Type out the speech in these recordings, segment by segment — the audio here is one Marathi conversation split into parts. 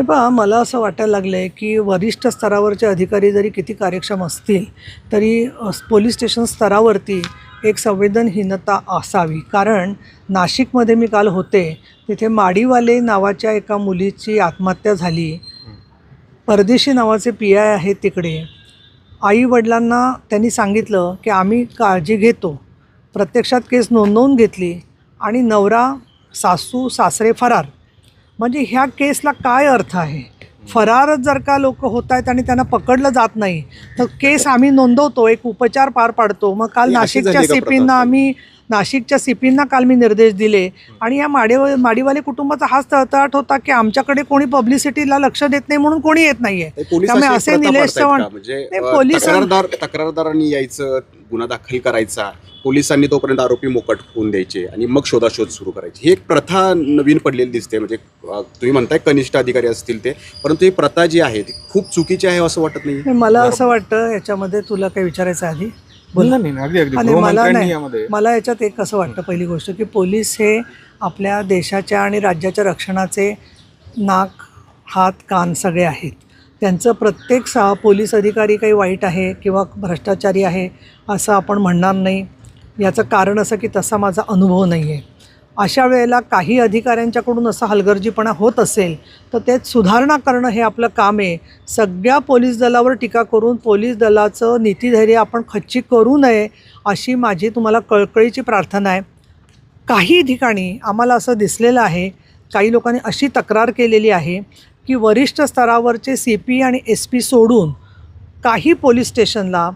हे पहा मला असं वाटायला लागलं आहे की वरिष्ठ स्तरावरचे अधिकारी जरी किती कार्यक्षम असतील तरी पोलीस स्टेशन स्तरावरती एक संवेदनहीनता असावी. कारण नाशिकमध्ये मी काल होते तिथे माडीवाले नावाच्या एका मुलीची आत्महत्या झाली. परदेशी नावाचे पी आय आहेत तिकडे. आई वडिलांना त्यांनी सांगितलं की आम्ही काळजी घेतो. प्रत्यक्षात केस नोंदवून घेतली आणि नवरा सासू सासरे फरार. म्हणजे ह्या केसला काय अर्थ आहे फरारच जर का लोक होत आहेत आणि त्यांना पकडलं जात नाही तर केस आम्ही नोंदवतो एक उपचार पार पाडतो मग काल नाशिकच्या सीपींना? आम्ही नाशिकच्या सीपींना काल मी निर्देश दिले आणि या माडे माडीवाले कुटुंबाचा हाच तळतळाट होता की आमच्याकडे कोणी पब्लिसिटीला लक्ष देत नाही म्हणून कोणी येत नाहीये त्यामुळे असे निलेश चव्हाण? म्हणजे पोलिसां- तक्रारदार तक्रारदारांनी यायचं गुन्हा दाखल करायचा पोलिसांनी तोपर्यंत आरोपी मोकट होऊन द्यायचे आणि मग शोधाशोध सुरू करायची. ही एक प्रथा नवीन पडलेली दिसते. म्हणजे तुम्ही म्हणताय कनिष्ठ अधिकारी असतील ते परंतु ही प्रथा जी आहे ती खूप चुकीची आहे असं वाटत नाही? मला असं वाटतं याच्यामध्ये तुला काही विचारायचं आहे आधी? बोल नाही मला नाही यामध्ये मला याच्यात एक असं वाटतं पहिली गोष्ट की पोलीस हे आपल्या देशाच्या आणि राज्याच्या रक्षणाचे नाक हात कान सगळे आहेत. त्यांचं प्रत्येक सा पोलीस अधिकारी काही वाईट आहे किंवा भ्रष्टाचारी आहे असं आपण म्हणणार नाही. याचं कारण असं की तसा माझा अनुभव नाही आहे अशा वेळेला काही अधिकाऱ्यांच्याकडून असा हलगर्जीपणा होत असेल तर त्यात सुधारणा करणं हे आपलं काम आहे. सगळ्या पोलीस दलावर टीका करून पोलीस दलाचं नीतीधैर्य आपण खच्ची करू नये अशी माझी तुम्हाला कळकळीची प्रार्थना आहे. काही ठिकाणी आम्हाला असं दिसलेलं आहे काही लोकांनी अशी तक्रार केलेली आहे की वरिष्ठ स्तरावरचे सी पी आणि एस पी सोडून काही पोलीस स्टेशनला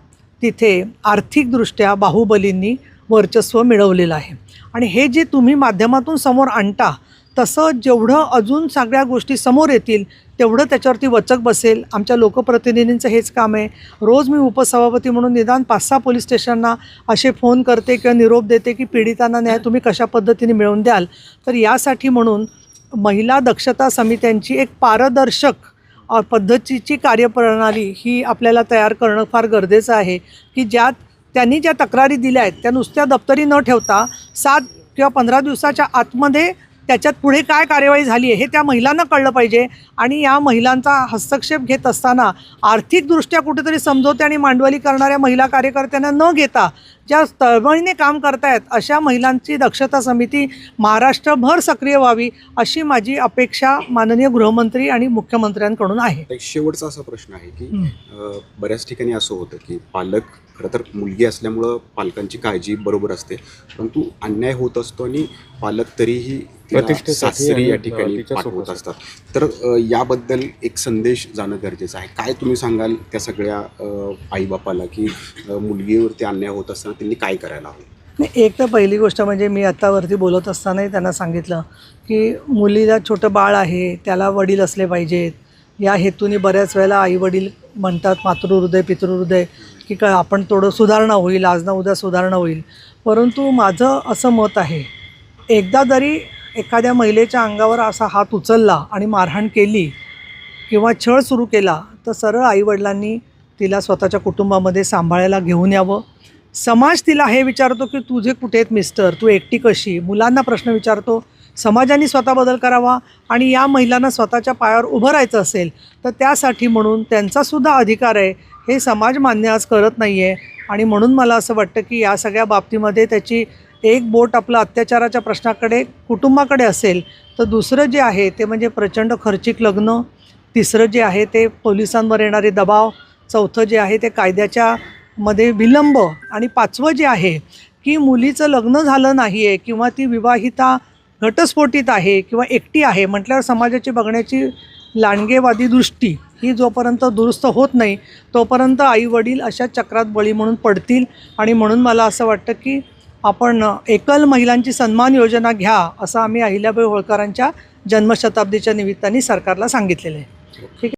तिथे आर्थिकदृष्ट्या बाहुबलींनी वर्चस्व मिळवलेलं आहे. आणि हे जे तुम्ही माध्यमातून समोर आणता तसं जेवढं अजून सगळ्या गोष्टी समोर येतील तेवढं त्याच्यावरती वचक बसेल. आमच्या लोकप्रतिनिधींचं हेच काम आहे. रोज मी उपसभापती म्हणून निदान पाच सहा पोलीस स्टेशनना असे फोन करते किंवा निरोप देते की पीडितांना न्याय तुम्ही कशा पद्धतीने मिळवून द्याल. तर यासाठी म्हणून महिला दक्षता समित्यांची एक पारदर्शक पद्धतीची कार्यप्रणाली ही आपल्याला तयार करणं फार गरजेचं आहे की ज्यात त्यांनी ज्या तक्रारी दिल्या आहेत त्या नुसत्या दप्तरी न ठेवता सात किंवा पंधरा दिवसाच्या आतमध्ये त्याच्यात पुढे काय कार्यवाही झाली आहे हे त्या महिलांना कळलं पाहिजे. आणि या महिलांचा हस्तक्षेप घेत असताना आर्थिकदृष्ट्या कुठेतरी समजवते आणि मांडवली करणाऱ्या महिला कार्यकर्त्यांना न घेता ज्या तळमळीने काम करतायत अशा महिलांची दक्षता समिती महाराष्ट्रभर सक्रिय व्हावी अशी माझी अपेक्षा माननीय गृहमंत्री आणि मुख्यमंत्र्यांकडून आहे. एक शेवटचा असा प्रश्न आहे की बऱ्याच ठिकाणी असं होतं की पालक खरं तर मुलगी असल्यामुळं पालकांची काळजी बरोबर असते परंतु अन्याय होत असतो आणि पालक तरीही सासरी या ठिकाणी पाठवत. असतात. तर याबद्दल एक संदेश जाणं गरजेचं आहे. काय तुम्ही सांगाल त्या सगळ्या अ, आईबापाला की मुलगीवरती अन्याय होत असताना त्यांनी काय करायला हवं? नाही एक तर पहिली गोष्ट म्हणजे मी आत्तावरती बोलत असतानाही त्यांना सांगितलं की मुलीला छोटं बाळ आहे त्याला वडील असले पाहिजेत. या हेतूने बऱ्याच वेळेला आईवडील म्हणतात मातृहृदय पितृहृदय की काय आपण थोडं सुधारणा होईल आज ना उद्या सुधारणा होईल. परंतु माझं असं मत आहे एकदा जरी एखाद्या महिलेच्या अंगावर असा हात उचलला आणि मारहाण केली किंवा छळ सुरू केला तर सरळ आईवडिलांनी तिला स्वतःच्या कुटुंबामध्ये सांभाळायला घेऊन यावं. समाज तिला हे विचारतो की तुझे कुठे आहेत मिस्टर तू एकटी कशी? मुलांना प्रश्न विचारतो. समाजाने स्वतः बदल करावा आणि या महिलांना स्वतःच्या पायावर उभं राहायचं असेल तर त्यासाठी म्हणून त्यांचासुद्धा अधिकार आहे. हे समाज मान्य आज करत नाही आहे आणि म्हणून मला असं वाटतं की या सगळ्या बाबतीमध्ये त्याची एक बोट आपलं अत्याचाराच्या प्रश्नाकडे कुटुंबाकडे असेल तर दुसरं जे आहे ते म्हणजे प्रचंड खर्चिक लग्न. तिसरं जे आहे ते पोलिसांवर येणारे दबाव. चौथं जे आहे ते कायद्याच्या मध्ये विलंब आणि पाचवं जे आहे की मुलीचं लग्न झालं नाही आहे किंवा ती विवाहिता घटस्फोटीत आहे किंवा एकटी आहे म्हटल्यावर समाजाची बघण्याची लांडगेवादी दृष्टी ही जोपर्यंत दुरुस्त होत नाही तोपर्यंत आईवडील अशा चक्रात बळी म्हणून पडतील. आणि म्हणून मला असं वाटतं की आपण एकल महिलांची सन्मान योजना घ्या असं आम्ही अहिल्याबाई होळकरांच्या जन्मशताब्दीच्या निमित्ताने सरकारला सांगितलेलं आहे. ठीक आहे?